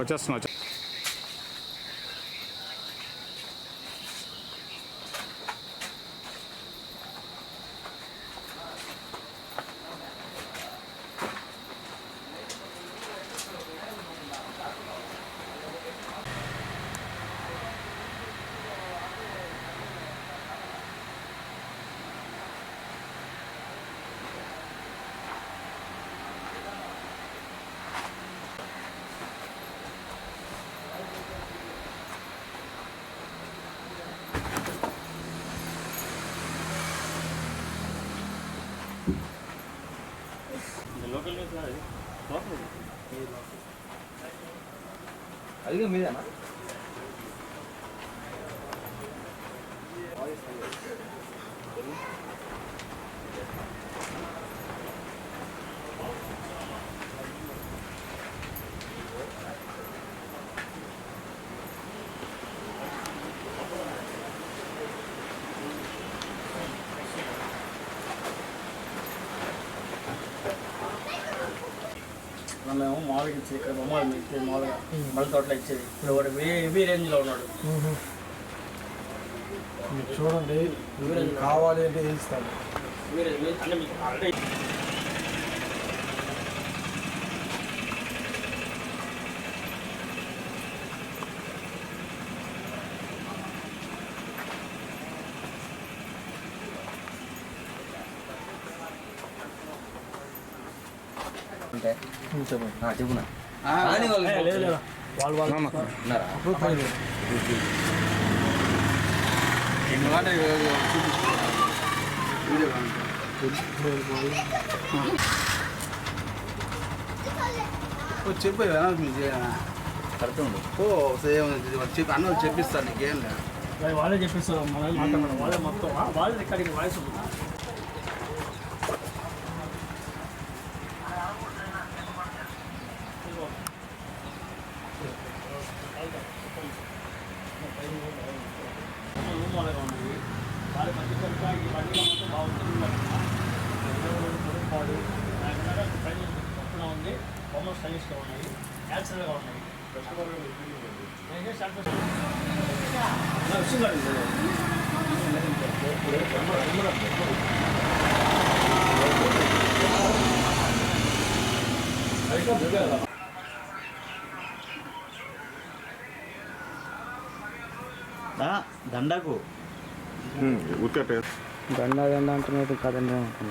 వచ్చేస్తున్నా अलग मिल जाना और మనమేమో మామూలుగా ఇచ్చేది ఇక్కడ బొమ్మలు ఇచ్చేది మామూలుగా మళ్ళీ తోటలో ఇచ్చేది. ఇప్పుడు వాడు వే హెవీ రేంజ్లో ఉన్నాడు. మీరు చూడండి మీకు కావాలి అంటే ఇస్తాను హెవీ రేంజ్ అంటే మీకు ఆల్రెడీ అంటే చెప్పండి చెప్పునా రాని వాళ్ళు ఏ, లేదు లేదు వాళ్ళు వాళ్ళు మామ, ఉన్నారా? చెప్పు ఓ సేమ్ చెప్పి అన్న చెప్పిస్తాను నీకేం లేదు. వాళ్ళు చెప్పిస్తారు వాళ్ళే మొత్తం వాళ్ళే రికార్డింగ్ వాయిస్ ఉంది? బొమ్మలు స్టైలిష్గా ఉన్నాయి. న్యాచురల్గా ఉన్నాయి. దండకు. దండ దండ అంటున్నట్టు కదండి. పైన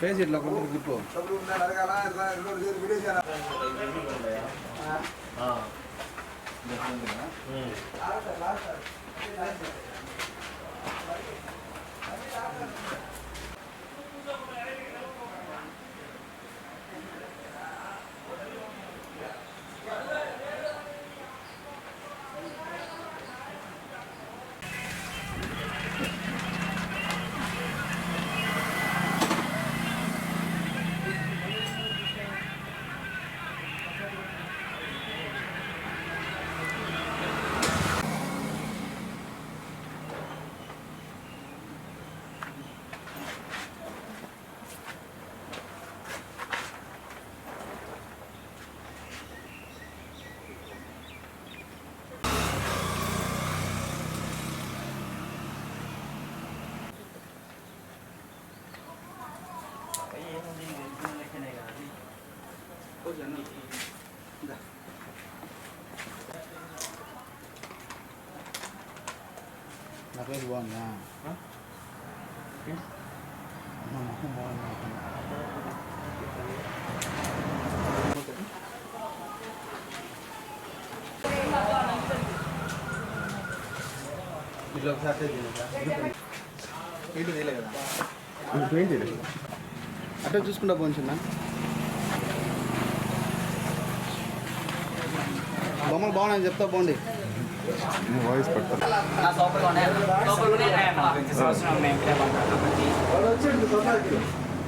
ఫేస్ ఇట్లా కొంచెం గిప్పు పేరు బాగుందా? ఇట్లా ఒకసారి. ఇటు తీయలే కదా? ఏం చేయలేదు అట్లా చూసుకుంటా పోంచున్నా బొమ్మలు బాగున్నాయని చెప్తా పోండి వాయిస్ పెడతా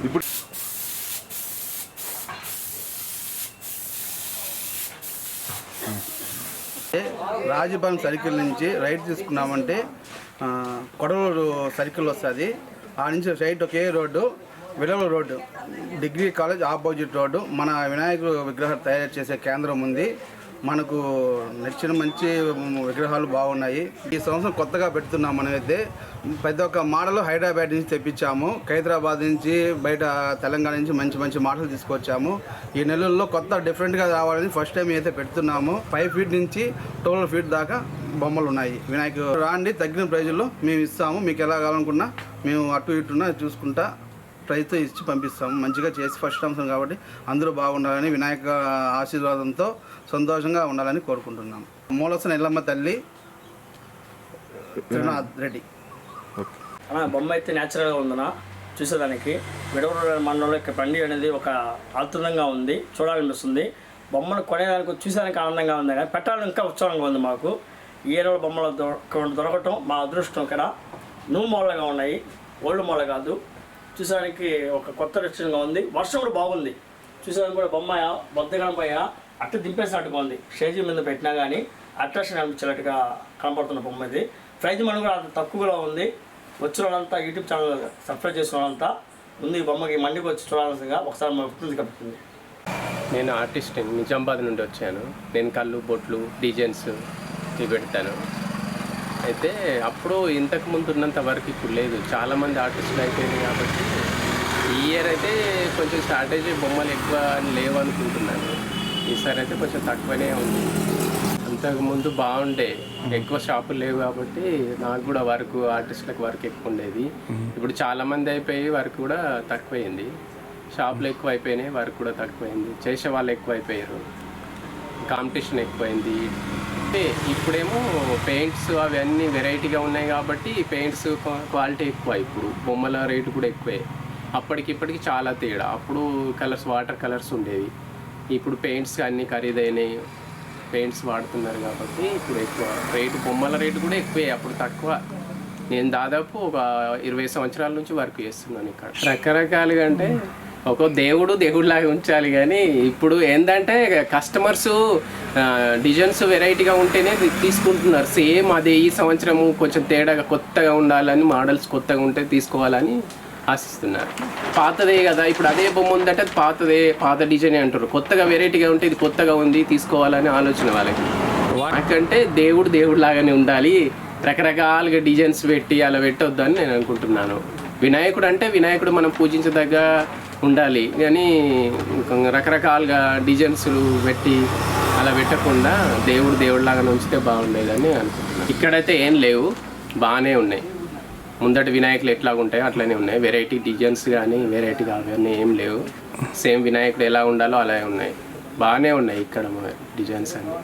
ఇప్పుడు రాజభవన్ సర్కిల్ నుంచి రైట్ తీసుకున్నామంటే కొడవలూరు సర్కిల్ వస్తుంది. ఆ నుంచి రైట్ ఒకే road విడవల road. Degree college opposite road. మన వినాయకుడు విగ్రహం తయారు చేసే కేంద్రం ఉంది. మనకు నచ్చిన మంచి విగ్రహాలు బాగున్నాయి. ఈ సంవత్సరం కొత్తగా పెడుతున్నాం మనమైతే పెద్ద ఒక మోడల్ హైదరాబాద్ నుంచి తెప్పించాము. హైదరాబాద్ నుంచి బయట తెలంగాణ నుంచి మంచి మంచి మోడల్ తీసుకొచ్చాము. ఈ నెలల్లో కొత్త డిఫరెంట్గా రావాలని ఫస్ట్ టైం అయితే పెడుతున్నాము ఫైవ్ ఫీట్ నుంచి ట్వెల్వ్ ఫీట్ దాకా బొమ్మలు ఉన్నాయి. వినాయక రాండి తగ్గిన ప్రైజుల్లో మేము ఇస్తాము. మీకు ఎలా కావాలనుకున్నా మేము అటు ఇటున్నా చూసుకుంటా ప్రైజ్తో ఇచ్చి పంపిస్తాము మంచిగా చేసి ఫస్ట్ అంశం కాబట్టి అందరూ బాగుండాలని వినాయక ఆశీర్వాదంతో సంతోషంగా ఉండాలని కోరుకుంటున్నాము మూలసన ఎల్లమ్మ తల్లి త్రినాథ్ రెడ్డి. బొమ్మ అయితే న్యాచురల్గా ఉందినా చూసేదానికి విడవర మండలంలో ఇక్కడ పండుగ అనేది ఒక ఆతురంగా ఉంది. చూడాలనిపిస్తుంది. బొమ్మను కొనేదానికి చూసేదానికి ఆనందంగా ఉంది కానీ పెట్టాలని ఇంకా ఉత్సాహంగా ఉంది మాకు. ఈ రోజు బొమ్మలు దొరకడం దొరకటం మా అదృష్టం ఇక్కడ. నువ్వు మూలగా ఉన్నాయి. ఓల్డ్ మూల కాదు. చూసానికి ఒక కొత్త దృశ్యంగా ఉంది. వర్షం కూడా బాగుంది. చూసేదానికి కూడా బొమ్మ బొద్దగడం పైన అట్ట దింపేసినట్టుగా ఉంది. స్టేజీ మీద పెట్టినా కానీ అట్రాక్షన్ అనిపించినట్టుగా కనపడుతున్న బొమ్మ ఇది. ప్రైజ్ మనం కూడా అంత తక్కువగా ఉంది. వచ్చిన వాళ్ళంతా యూట్యూబ్ ఛానల్ సబ్స్క్రైబ్ చేసిన వాళ్ళంతా ముందు ఈ బొమ్మకి మండికి వచ్చి చూడాల్సిందిగా ఒకసారి మన గుర్తుంది కలుపుతుంది. నేను ఆర్టిస్ట్ నిజామాబాద్ నుండి వచ్చాను. నేను కళ్ళు బొట్లు డిజైన్స్ ఇవి పెడతాను. అయితే అప్పుడు ఇంతకు ముందు ఉన్నంత వరకు ఇప్పుడు లేదు. చాలామంది ఆర్టిస్టులు అయిపోయింది కాబట్టి ఈ ఇయర్ అయితే కొంచెం స్ట్రాటజీ బొమ్మలు ఎక్కువ లేవు అనుకుంటున్నాను ఈసారి అయితే కొంచెం తక్కువనే ఉంది. అంతకుముందు బాగుండే. ఎక్కువ షాపులు లేవు కాబట్టి నాకు కూడా వర్క్ ఆర్టిస్టులకు వర్క్ ఎక్కువ ఉండేది. ఇప్పుడు చాలామంది అయిపోయి వర్క్ కూడా తక్కువైంది. షాపులు ఎక్కువ అయిపోయినాయి వర్క్ కూడా తక్కువైంది. చేసే వాళ్ళు ఎక్కువ అయిపోయారు. కాంపిటీషన్ ఎక్కువైంది. ఇప్పుడేమో పెయింట్స్ అవన్నీ వెరైటీగా ఉన్నాయి కాబట్టి పెయింట్స్ క్వాలిటీ ఎక్కువ ఇప్పుడు. బొమ్మల రేటు కూడా ఎక్కువే. అప్పటికిప్పటికి చాలా తేడా. అప్పుడు కలర్స్ వాటర్ కలర్స్ ఉండేవి. ఇప్పుడు పెయింట్స్ అన్నీ ఖరీదైనవి పెయింట్స్ వాడుతున్నారు కాబట్టి ఇప్పుడు ఎక్కువ. రేటు బొమ్మల రేటు కూడా ఎక్కువే. అప్పుడు తక్కువ. నేను దాదాపు ఒక ఇరవై సంవత్సరాల నుంచి వర్క్ చేస్తున్నాను ఇక్కడ. రకరకాలుగా అంటే ఒక దేవుడు దేవుడిలాగా ఉంచాలి కానీ ఇప్పుడు ఏంటంటే కస్టమర్స్ డిజైన్స్ వెరైటీగా ఉంటేనే తీసుకుంటున్నారు. సేమ్ అదే ఈ సంవత్సరము కొంచెం తేడాగా కొత్తగా ఉండాలని మోడల్స్ కొత్తగా ఉంటే తీసుకోవాలని ఆశిస్తున్నారు. పాతదే కదా ఇప్పుడు అదే బొమ్మ ఉందంటే పాతదే పాత డిజైన్ అంటారు. కొత్తగా వెరైటీగా ఉంటే ఇది కొత్తగా ఉంది తీసుకోవాలని ఆలోచన వాళ్ళకి. నాకంటే దేవుడు దేవుడు లాగానే ఉండాలి. రకరకాలుగా డిజైన్స్ పెట్టి అలా పెట్టొద్దు అని నేను అనుకుంటున్నాను. వినాయకుడు అంటే వినాయకుడు మనం పూజించదగ్గ ఉండాలి. కానీ రకరకాలుగా డిజైన్స్లు పెట్టి అలా పెట్టకుండా దేవుడు దేవుడిలాగా ఉంచితే బాగుండేదని అనుకుంటున్నాను. ఇక్కడైతే ఏం లేవు. బాగానే ఉన్నాయి. ముందటి వినాయకులు ఎట్లా ఉంటాయో అట్లనే ఉన్నాయి. వెరైటీ డిజైన్స్ కానీ వెరైటీ అవన్నీ ఏం లేవు. సేమ్ వినాయకుడు ఎలా ఉండాలో అలాగే ఉన్నాయి. బాగానే ఉన్నాయి ఇక్కడ డిజైన్స్ అన్నీ.